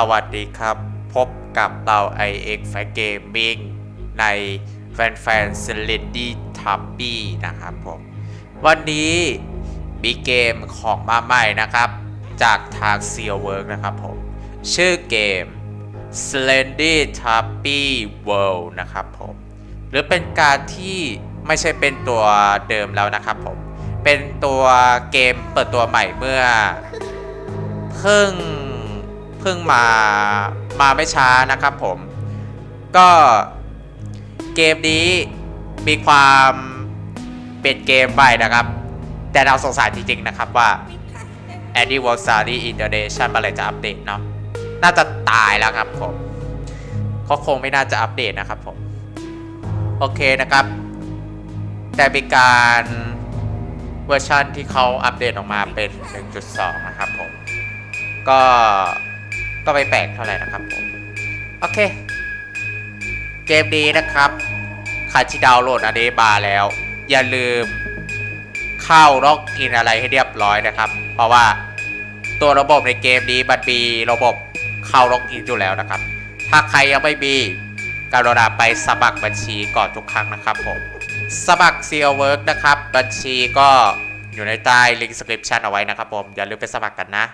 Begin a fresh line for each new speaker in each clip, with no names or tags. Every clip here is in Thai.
สวัสดีครับ พบกับเรา iX f a Gaming ในแฟนๆ c e l e n d y t u b b y นะครับผม วันนี้มีเกมของมาใหม่นะครับ จากทาง s e a l Work นะครับผม ชื่อเกม s l e n d y t u b b y World นะครับผม หรือเป็นการที่ไม่ใช่เป็นตัวเดิมแล้วนะครับผม เป็นตัวเกมเปิดตัวใหม่เมื่อ เพิ่ง เพิ่งมามาไม่ช้านะครับผม ก็เกมนี้มีความเป็นเกมใหม่นะครับ แต่เราสงสัยจริงๆนะครับว่า Anniversary International เมื่อไรจะอัปเดตเนาะน่าจะตายแล้วครับผมเขาคงไม่น่าจะอัปเดตนะครับผม โอเคนะครับ แต่มีการเวอร์ชันที่เขาอัปเดตออกมาเป็น 1.2 นะครับผม ก็ ก็ไม่แปลกเท่าไหร่นะครับผมโอเค เกมนี้นะครับใครที่ดาวน์โหลดอันนี้มาแล้ว อย่าลืมเข้าล็อกอินอะไรให้เรียบร้อยนะครับ เพราะว่าตัวระบบในเกมนี้มันมีระบบเข้าล็อกอินอยู่แล้วนะครับ ถ้าใครยังไม่มีกรุณาไปสมัครบัญชีก่อนทุกครั้งนะครับผมสมัคร c e a l Work นะครับ บัญชีก็อยู่ในใต้ลิงก์ description เอาไว้นะครับผม อย่าลืมไปสมัครกันนะ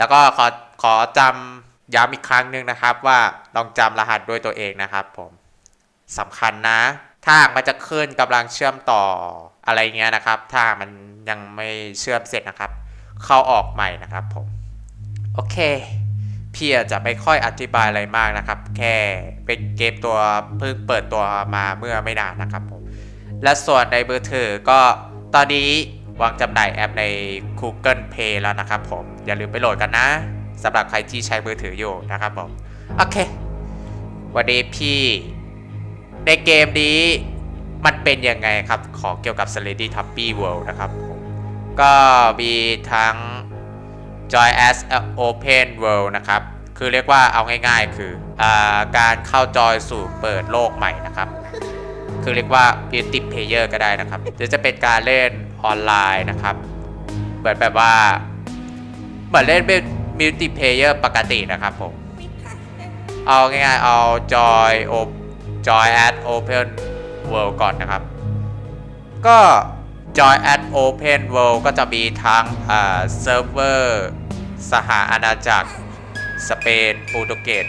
แล้วก็ขอขอจำย้ำอีกครั้งหนึ่งนะครับ ว่าลองจำรหัสด้วยตัวเองนะครับผมสำคัญนะ ถ้ามันจะขึ้นกำลังเชื่อมต่ออะไรเงี้ยนะครับ ถ้ามันยังไม่เชื่อมเสร็จนะครับ เข้าออกใหม่นะครับผม โอเค พี่อาจจะไม่ค่อยอธิบายอะไรมากนะครับ แค่เป็นเกมตัวเพิ่งเปิดตัวมาเมื่อไม่นานนะครับผม และส่วนในมือถือก็ตอนนี้ วางจำหน่ายแอปใน Google Play แล้วนะครับผม อย่าลืมไปโหลดกันนะสำหรับใครที่ใช้มือถืออยู่นะครับผม โอเค วันนี้พี่ ในเกมนี้มันเป็นยังไงครับ ของเกี่ยวกับ s l a d y t u b b y World นะครับผม ก็มีทั้ง Joy as Open World นะครับ คือเรียกว่าเอาง่ายๆ คืออการเข้าจอยสู่เปิดโลกใหม่นะครับ คือเรียกว่า Beauty Player ก็ได้นะครับหรือจะเป็นการเล่น ออนไลน์นะครับ เหมือนแบบว่า เหมือนเล่นเป็น Multi Player ปกตินะครับผม เอาง่ายๆ เอา Joy O Joy at Open World ก่อนนะครับ ก็ Joy at Open World ก็จะมีทั้งอ่าเซิร์ฟเวอร์สหอาณาจักร สเปนโปรตุเกส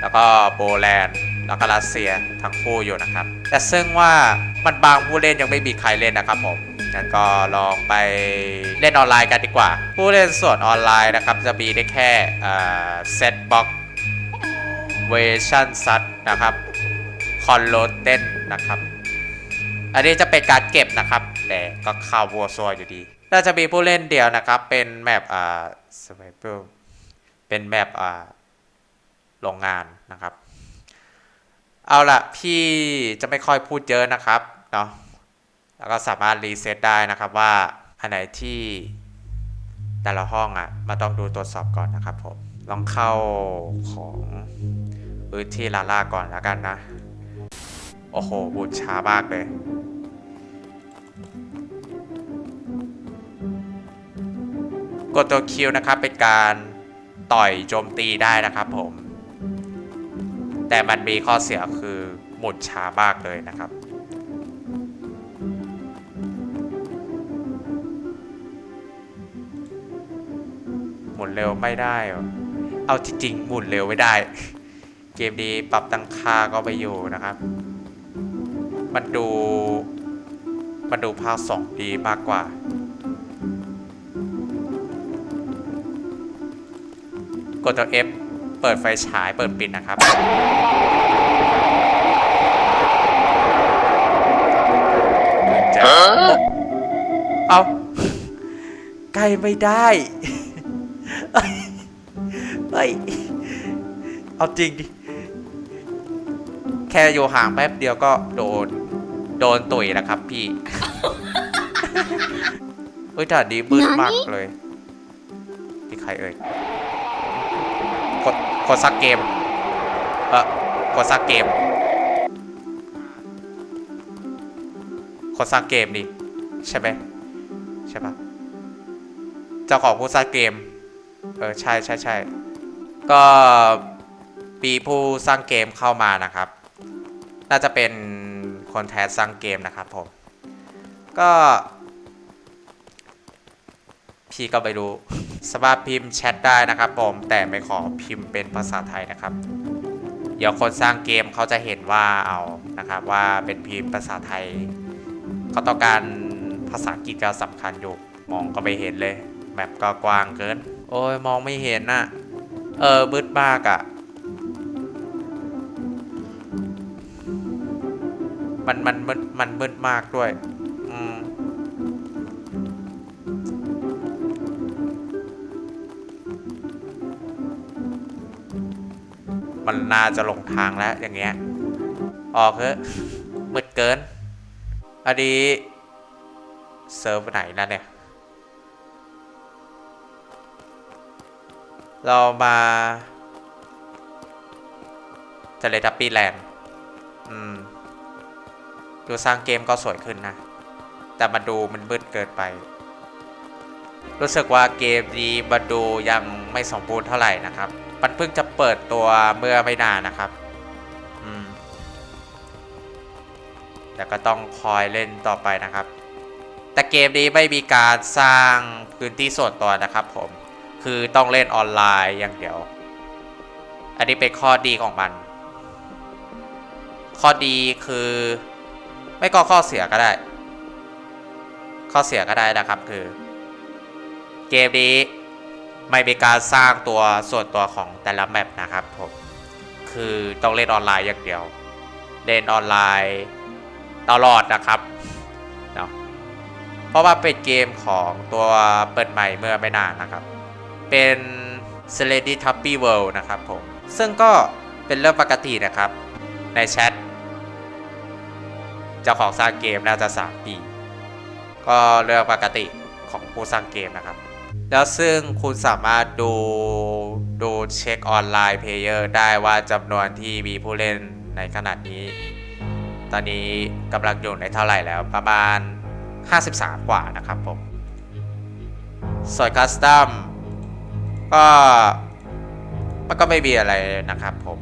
แล้วก็โปแลนด์แล้วก็รัสเซียทั้งคู่อยู่นะครับ แต่ซึ่งว่ามันบางผู้เล่นยังไม่มีใครเล่นนะครับผม งั้นก็ลองไปเล่นออนไลน์กันดีกว่า ผู้เล่นส่วนออนไลน์นะครับจะมีได้แค่เซตบ็อกเวชั่นซัดนะครับคอนโลเต้นนะครับ อันนี้จะเป็นการเก็บนะครับ แต่ก็เข้าวัวซัวอยู่ดี น่าจะมีผู้เล่นเดียวนะครับ เป็นแมปอ่าสไ i เปิลเป็นแมปอ่าโรงงานนะครับ เอาละพี่จะไม่ค่อยพูดเยอะนะครับเนาะ แล้วก็สามารถรีเซ็ตได้นะครับว่าอันไหนที่แต่ละห้องอะ่ะมาต้องดูตรวจสอบก่อนนะครับผมลองเข้าของพื้นที่ลาล่าก่อนแล้วกันนะ โอ้โห บูดช้ามากเลย กดตัวคิวนะครับ เป็นการต่อยโจมตีได้นะครับผม แต่มันมีข้อเสียคือหมุนช้ามากเลยนะครับ เร็วไม่ได้เหรอเอาจริงๆหมุนเร็วไม่ได้ เกมนี้ปรับตั้งค่าก็ไปอยู่นะครับ มันดูมันดูภาคสองดีมากกว่า กดตัว F เปิดไฟฉายเปิดปิดนะครับจะเอาใกล้ไม่ได้ เฮ้ย เอาจริงดิ แค่อยู่ห่างแป๊บเดียวก็โดน โดนตุ๋ยแล้วครับพี่ เฮ้ยแต่ดีมืดมากเลยที่ใครเอ่ยกดกดซักเกม เออกดซักเกมกดซักเกมดิ ใช่ไหมใช่ปะเจ้าของผู้สร้างเกม เออ ใช่ใช่ใช่ ก็มีผู้สร้างเกมเข้ามานะครับ น่าจะเป็นคนแทสสร้างเกมนะครับผม ก็ พี่ก็ไม่รู้สามารถพิมพ์แชทได้นะครับผม แต่ไม่ขอพิมพ์เป็นภาษาไทยนะครับ เดี๋ยวคนสร้างเกมเขาจะเห็นว่าเอานะครับว่าเป็นพิมพ์ภาษาไทยเขาต้องการภาษาอังกฤษก็สำคัญอยู่ มองก็ไม่เห็นเลยแมปก็กว้างเกิน โอ้ยมองไม่เห็นน่ะ เออมืดมากอะ่ะ มันมันมันมันมืดมากด้วย อืมมันน่าจะลงทางแล้วอย่างเงี้ย ออกเถอะมืดเกินอันนี้เซิร์ฟไหนนะเนี่ย เรามาเทเลทัปปี้แลนด์อืม ดูสร้างเกมก็สวยขึ้นนะ แต่มาดูมันมืดเกินไป รู้สึกว่าเกมนี้มาดูยังไม่สมบูรณ์เท่าไหร่นะครับ มันเพิ่งจะเปิดตัวเมื่อไม่นานนะครับ อืม แต่ก็ต้องคอยเล่นต่อไปนะครับ แต่เกมนี้ไม่มีการสร้างพื้นที่ส่วนตัวนะครับผม คือต้องเล่นออนไลน์อย่างเดียว อันนี้เป็นข้อดีของมัน ข้อดีคือ ไม่ก็ข้อเสียก็ได้ ข้อเสียก็ได้นะครับคือ เกมนี้ไม่มีการสร้างตัวส่วนตัวของแต่ละแมปนะครับผมคือต้องเล่นออนไลน์อย่างเดียว เล่นออนไลน์ตลอดนะครับเนาะเพราะว่าเป็นเกมของตัวเปิดใหม่เมื่อไม่นานนะครับ เป็น s l a d y t u p p y World นะครับผม ซึ่งก็เป็นเรื่องปกตินะครับ ในแชทเจ้าของสร้างเกมน่าจะ 3 ปี ก็เรื่องปกติของผู้สร้างเกมนะครับ แล้วซึ่งคุณสามารถดูดูเช็คออนไลน์เพลเยอร์ได้ว่าจำนวนที่มีผู้เล่นในขนาดนี้ ตอนนี้กำลังอยู่ในเท่าไหร่แล้วประมาณ 53 กว่านะครับผมส่วนคัสตัม ก็มันก็ไม่มีอะไรนะครับผม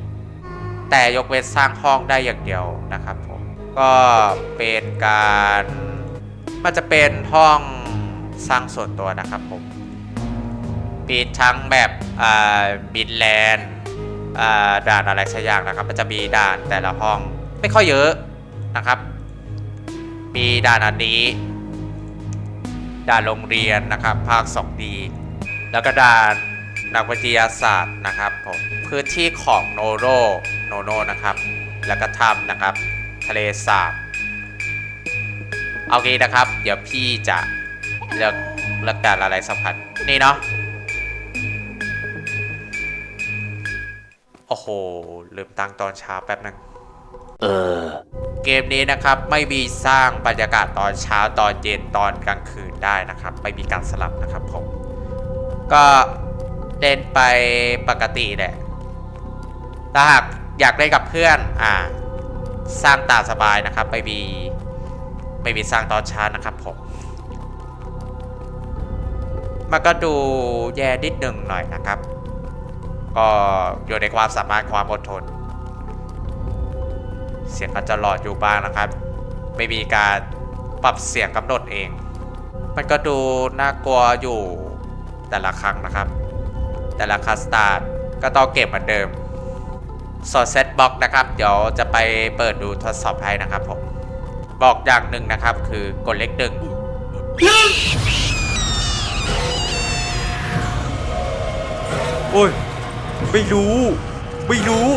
แต่ยกเว้นสร้างห้องได้อย่างเดียวนะครับผม ก็เป็นการมันจะเป็นห้องสร้างส่วนตัวนะครับผมมีทั้งแบบบินแลนด์ด่านอะไรสักอย่างนะครับ มันจะมีด่านแต่ละห้องไม่ค่อยเยอะนะครับ มีด่านอันนี้ ด่านโรงเรียนนะครับ ภาค 2D แล้วก็ด่าน นักวิทยาศาสตร์นะครับผมพื้นที่ของโนโรโนโนนะครับแล้วก็ถ้ำนะครับ ทะเลสาบเอางี้นะครับ เดี๋ยวพี่จะเลือกเลือกด่านอะไรสำคัญนี่เนาะโอ้โหลืมตั้งตอนเช้าแป๊บนึง
เออ
เกมนี้นะครับไม่มีสร้างบรรยากาศตอนเช้าตอนเย็นตอนกลางคืนได้นะครับ ไม่มีการสลับนะครับผม ก็ เล่นไปปกติแหละถ้าหากอยากเล่นกับเพื่อน อ่า สร้างตาสบายนะครับ ไม่มี ไม่มีสร้างตอนเช้านะครับผม มันก็ดูแย่นิดหนึ่งหน่อยนะครับ ก็อยู่ในความสามารถความอดทน เสียงก็จะหลอดอยู่บ้างนะครับ ไม่มีการปรับเสียงกำหนดเอง มันก็ดูน่ากลัวอยู่แต่ละครั้งนะครับ แต่ละคัสตาร์ดก็ต้องเก็บเหมือนเดิมส่วนเซตบ็อกนะครับ เดี๋ยวจะไปเปิดดูทดสอบให้นะครับผม บอกอย่างหนึ่งนะครับ คือกดเลขหนึ่งโอ้ย ไม่รู้ ไม่รู้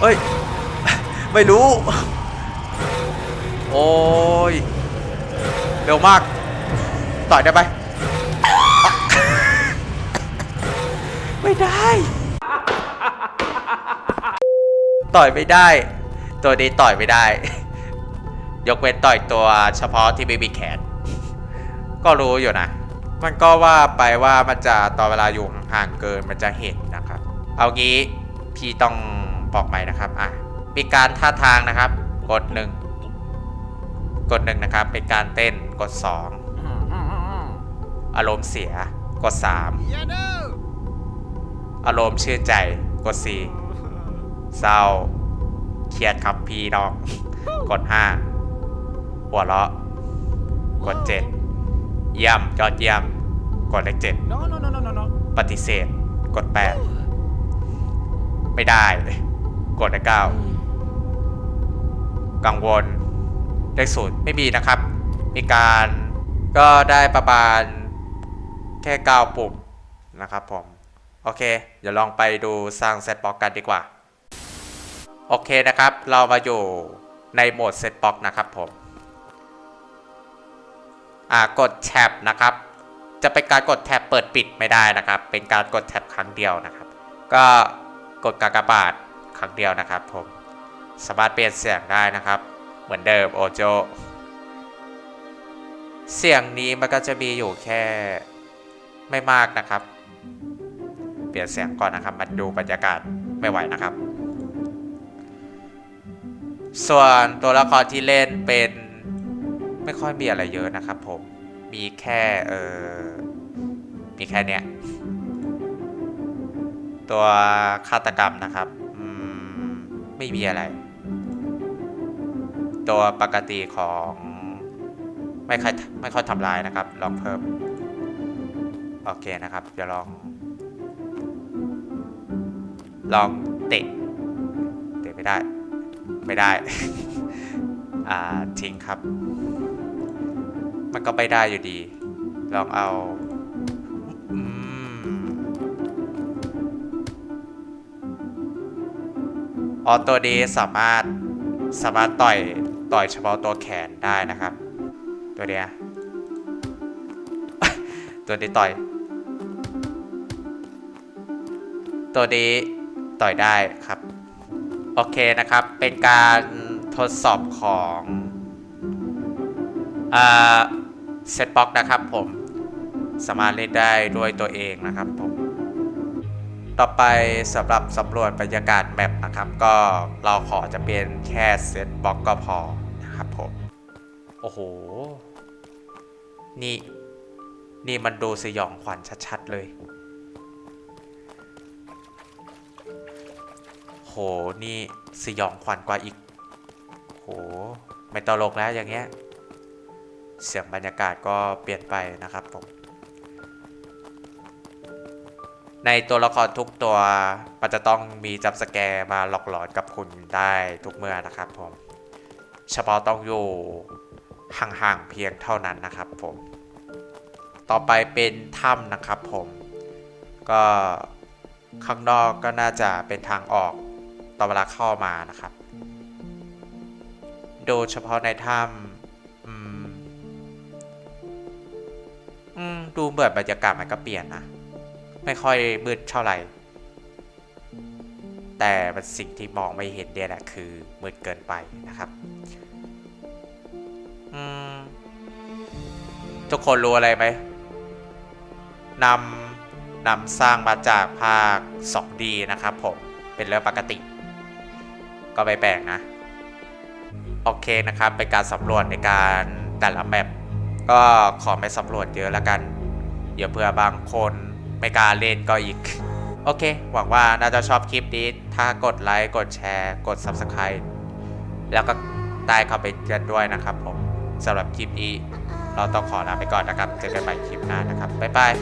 เอ้ย ไม่รู้ โอ้ย เร็วมาก ต่อยได้ไหม ไม่ได้ ต่อยไม่ได้ ตัวนี้ต่อยไม่ได้ ยกเว้นต่อยตัวเฉพาะที่ไม่มีแขน ก็รู้อยู่นะ มันก็ว่าไปว่ามันจะตอนเวลาอยู่ห่างเกินมันจะเห็นนะครับ เอางี้พี่ต้องบอกใหม่นะครับอะมีการท่าทางนะครับ กดหนึ่งกดหนึ่งนะครับ เป็นการเต้นกดสองอารมณ์เสียกดสาม อารมณ์ชื่นใจกด 4 เศร้า เครียดครับพี่น้อง กด 5 หัวเราะ กด 7 เยี่ยมยอดเยี่ยม กดเลข7
No, no, no, no, no, no.
ปฏิเสธ กด 8 ไม่ได้ กดเลข9กังวลเลขศูนย์ไม่มีนะครับ มีการก็ได้ประมาณแค่9ปุ่มนะครับผม โอเค เดี๋ยวลองไปดูสร้างเซตบ็อกกันดีกว่า โอเคนะครับ เรามาอยู่ในโหมดเซตบ็อกนะครับผม อ่ากดแท็บนะครับ จะเป็นการกดแท็บเปิดปิดไม่ได้นะครับ เป็นการกดแท็บครั้งเดียวนะครับ ก็กดกากบาทครั้งเดียวนะครับผม สามารถเปลี่ยนเสียงได้นะครับ เหมือนเดิมโอโจ เสียงนี้มันก็จะมีอยู่แค่ไม่มากนะครับ ลี่ยนเสียงก่อนนะครับ มันดูบรรยากาศไม่ไหวนะครับ ส่วนตัวละครที่เล่นเป็นไม่ค่อยมีอะไรเยอะนะครับผม มีแค่เออมีแค่เนี้ย ตัวฆาตกรรมนะครับมไม่มีอะไร ตัวปกติของไม่ค่อยไม่ค่อยทำลายนะครับ ลองเพิ่ม โอเคนะครับ เดี๋ยวลอง ลองเตะ เตะไม่ได้ ไม่ได้ อ่า ทิ้งครับ มันก็ไม่ได้อยู่ดี ลองเอาอืมออตัวนี้สามารถสามารถต่อยต่อยเฉพาะตัวแขนได้นะครับ ตัวเนี้ยตัวนี้ต่อย ตัวนี้ ต่อยได้ครับ โอเคนะครับ เป็นการทดสอบของเซตบ็อกนะครับผมสามารถเล่นได้ด้วยตัวเองนะครับผมต่อไปสำหรับสำรวจบรรยากาศแมปนะครับ ก็เราขอจะเป็นแค่เซตบ็อกก็พอนะครับผม โอ้โห นี่ นี่มันดูสยองขวัญชัดๆเลย ห นี่สยองขวัญกว่าอีก โห ไม่ตลกแล้วอย่างเงี้ย เสียงบรรยากาศก็เปลี่ยนไปนะครับผม ในตัวละครทุกตัวมันจะต้องมีจับสแกร์มาหลอกหลอนกับคุณได้ทุกเมื่อนะครับผม เฉพาะต้องอยู่ห่างๆเพียงเท่านั้นนะครับผม ต่อไปเป็นถ้ำนะครับผม ก็ข้างนอกก็น่าจะเป็นทางออก ตอนเวลาเข้ามานะครับ โดยเฉพาะในถ้ำดูเหมือนบรรยากาศมันก็เปลี่ยนนะ ไม่ค่อยมืดเท่าไหร่ แต่มันสิ่งที่มองไม่เห็นเนี่ยแหละคือมืดเกินไปนะครับทุกคนรู้อะไรไหมนำนำสร้างมาจากภาค 2D นะครับผม เป็นเรื่องปกติ ก็ไม่แปลกนะ โอเคนะครับ เป็นการสำรวจในการแต่ละแมปก็ขอไม่สำรวจเยอะแล้วกัน เดี๋ยวเผื่อบางคนไม่กล้าเล่นก็อีก โอเค หวังว่าน่าจะชอบคลิปนี้ ถ้ากดไลค์ กดแชร์ กด Subscribe แล้วก็ใต้คอมเมนต์กันด้วยนะครับผมสำหรับคลิปนี้ เราต้องขอลาไปก่อนนะครับ เจอกันใหม่คลิปหน้านะครับ บ๊ายบาย